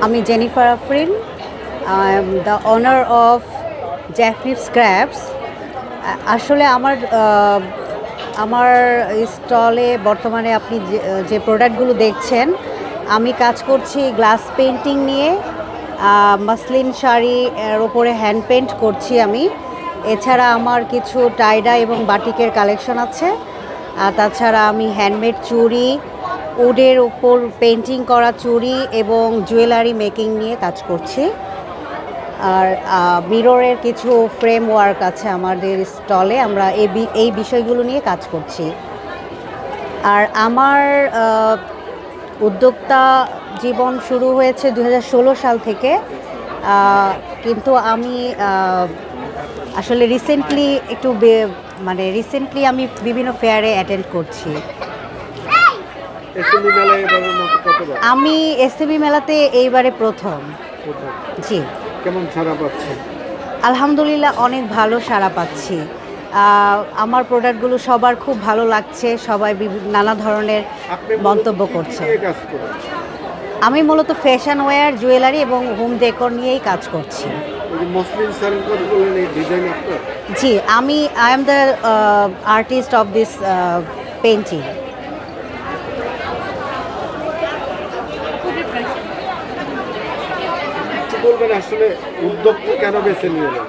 আমি Jennifer Afrin the owner of জ্যাফনিপ scraps আসলে আমার আমার স্টলে বর্তমানে আপনি যে- প্রোডাক্টগুলো দেখছেন, আমি কাজ করছি গ্লাস পেন্টিং নিয়ে মাসলিন শাড়ি এর ওপরে হ্যান্ড পেন্ট করছি আমি। এছাড়া আমার কিছু টাইডা এবং বাটিকের কালেকশন আছে। আর তাছাড়া আমি হ্যান্ডমেড চুড়ি উডের ওপর পেন্টিং করা চুড়ি এবং জুয়েলারি মেকিং নিয়ে কাজ করছি। আর মিররের কিছু ফ্রেম ওয়ার্ক আছে আমাদের স্টলে। আমরা এই এই বিষয়গুলো নিয়ে কাজ করছি। আর আমার উদ্যোক্তা জীবন শুরু হয়েছে দু হাজার ষোলো সাল থেকে। কিন্তু আমি আসলে রিসেন্টলি একটু মানে রিসেন্টলি আমি বিভিন্ন ফেয়ারে অ্যাটেন্ড করছি। আমি এসএবি মেলাতে এইবারে প্রথম। জি। কেমন ছাড়া পাচ্ছেন? আলহামদুলিল্লাহ অনেক ভালো সাড়া পাচ্ছি। আমার প্রোডাক্টগুলো সবার খুব ভালো লাগছে সবাই নানা ধরনের মন্তব্য করছে। আমি মূলত ফ্যাশন ওয়্যার জুয়েলারি এবং হোম ডেকোর নিয়েই কাজ করছি। জি আমি I am the artist of this painting বলবেন, আসলে উদ্যোগটা কেন বেছে নিলেন?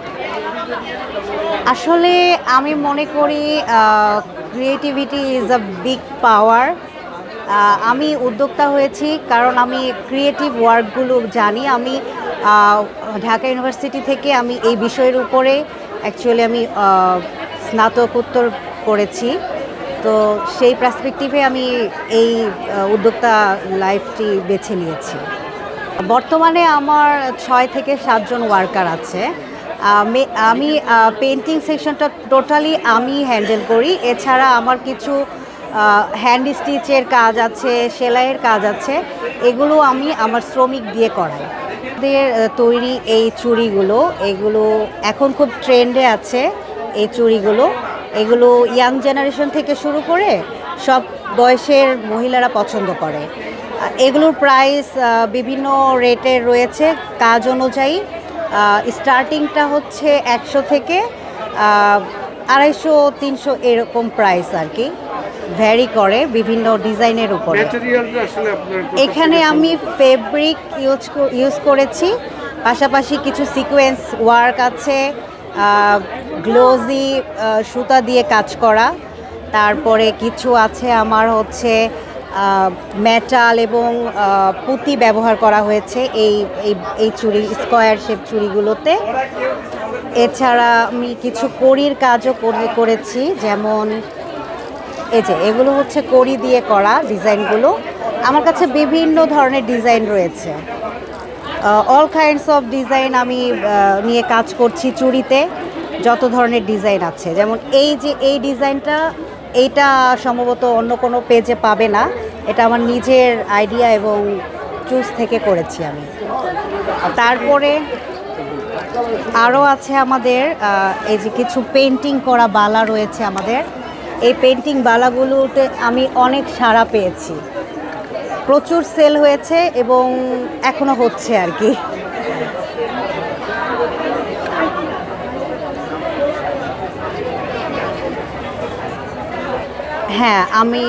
আসলে আমি মনে করি creativity is a big power আমি উদ্যোক্তা হয়েছি কারণ আমি ক্রিয়েটিভ ওয়ার্কগুলো জানি। আমি ঢাকা ইউনিভার্সিটি থেকে আমি এই বিষয়ের উপরে অ্যাকচুয়ালি আমি স্নাতকোত্তর করেছি। তো সেই পার্সপেক্টিভে আমি এই উদ্যোক্তা লাইফটি বেছে নিয়েছি। বর্তমানে আমার ছয় থেকে সাতজন ওয়ার্কার আছে। আমি পেন্টিং সেকশনটা টোটালি আমি হ্যান্ডেল করি। এছাড়া আমার কিছু হ্যান্ড স্টিচের কাজ আছে, সেলাইয়ের কাজ আছে। এগুলো আমি আমার শ্রমিক দিয়ে করাই। আমাদের তৈরি এই চুড়িগুলো, এগুলো এখন খুব ট্রেন্ডে আছে এই চুড়িগুলো। এগুলো ইয়াং জেনারেশন থেকে শুরু করে সব বয়সের মহিলারা পছন্দ করে। এগুলোর প্রাইস বিভিন্ন রেটের রয়েছে। কাজ অনুযায়ী স্টার্টিংটা হচ্ছে একশো থেকে আড়াইশো তিনশো এরকম প্রাইস আর কি। ভ্যারি করে বিভিন্ন ডিজাইনের উপরে। এখানে আমি ফেব্রিক ইউজ ইউজ করেছি। পাশাপাশি কিছু সিকোয়েন্স ওয়ার্ক আছে গ্লোজি সুতা দিয়ে কাজ করা। তারপরে কিছু আছে আমার হচ্ছে মেটাল এবং পুঁতি ব্যবহার করা হয়েছে এই এই চুড়ি স্কোয়ার শেপ চুড়িগুলোতে এছাড়া আমি কিছু কড়ির কাজও করে- করেছি, যেমন এই যে, এগুলো হচ্ছে কড়ি দিয়ে করা ডিজাইনগুলো। আমার কাছে বিভিন্ন ধরনের ডিজাইন রয়েছে। অল কাইন্ডস অফ ডিজাইন আমি নিয়ে কাজ করছি চুড়িতে যত ধরনের ডিজাইন আছে। যেমন এই যে, এই ডিজাইনটা এইটা সম্ভবত অন্য কোনো পেজে পাবে না। এটা আমার নিজের আইডিয়া এবং চুজ থেকে করেছি আমি। তারপরে আরও আছে আমাদের এই যে কিছু পেন্টিং করা বালা রয়েছে আমাদের। এই পেন্টিং বালাগুলোতে আমি অনেক সাড়া পেয়েছি। প্রচুর সেল হয়েছে এবং এখনও হচ্ছে আর কি। হ্যাঁ আমি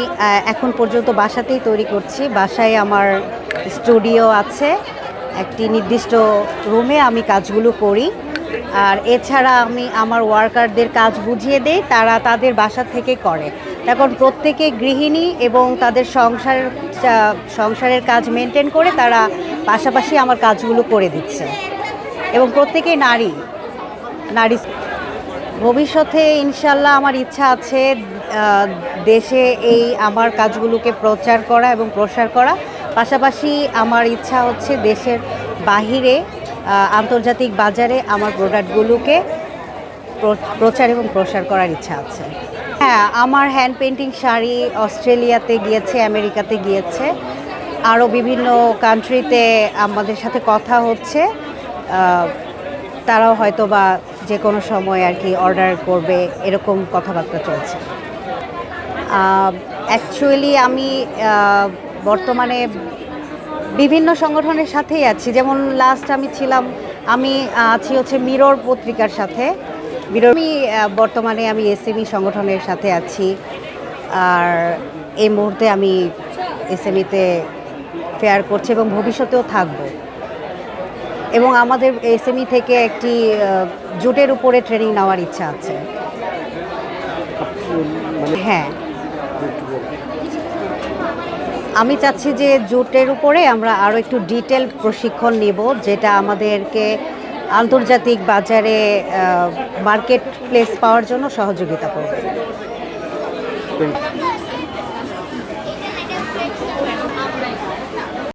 এখন পর্যন্ত বাসাতেই তৈরি করছি। বাসায় আমার স্টুডিও আছে, একটি নির্দিষ্ট রুমে আমি কাজগুলো করি। আর এছাড়া আমি আমার ওয়ার্কারদের কাজ বুঝিয়ে দেই, তারা তাদের বাসা থেকে করে। এখন প্রত্যেকে গৃহিণী এবং তাদের সংসার সংসারের কাজ মেনটেন করে তারা পাশাপাশি আমার কাজগুলো করে দিচ্ছে। এবং প্রত্যেকেই নারী নারী। ভবিষ্যতে ইনশাল্লাহ আমার ইচ্ছা আছে দেশে এই আমার কাজগুলোকে প্রচার করা এবং প্রসার করা। পাশাপাশি আমার ইচ্ছা হচ্ছে দেশের বাহিরে আন্তর্জাতিক বাজারে আমার প্রোডাক্টগুলোকে প্রচার এবং প্রসার করার ইচ্ছা আছে। হ্যাঁ আমার হ্যান্ড পেন্টিং শাড়ি অস্ট্রেলিয়াতে গিয়েছে, আমেরিকাতে গিয়েছে। আরও বিভিন্ন কান্ট্রিতে আমাদের সাথে কথা হচ্ছে। তারাও হয়তো বা যে কোনো সময় আর কি অর্ডার করবে, এরকম কথাবার্তা চলছে। অ্যাকচুয়ালি আমি বর্তমানে বিভিন্ন সংগঠনের সাথেই আছি। যেমন লাস্ট আমি ছিলাম আমি আছি হচ্ছে মিরর পত্রিকার সাথে। মিরর আমি বর্তমানে আমি এসএমই সংগঠনের সাথে আছি। আর এই মুহূর্তে আমি এসএমইতে ফেয়ার করছি এবং ভবিষ্যতেও থাকব। এবং আমাদের এসএমই থেকে একটি জুটের উপরে ট্রেনিং নেওয়ার ইচ্ছা আছে। মানে হ্যাঁ। আমি চাচ্ছি যে জুটের উপরে আমরা আরও একটু ডিটেল প্রশিক্ষণ নিব, যেটা আমাদেরকে আন্তর্জাতিক বাজারে মার্কেট প্লেস পাওয়ার জন্য সহযোগিতা করবে.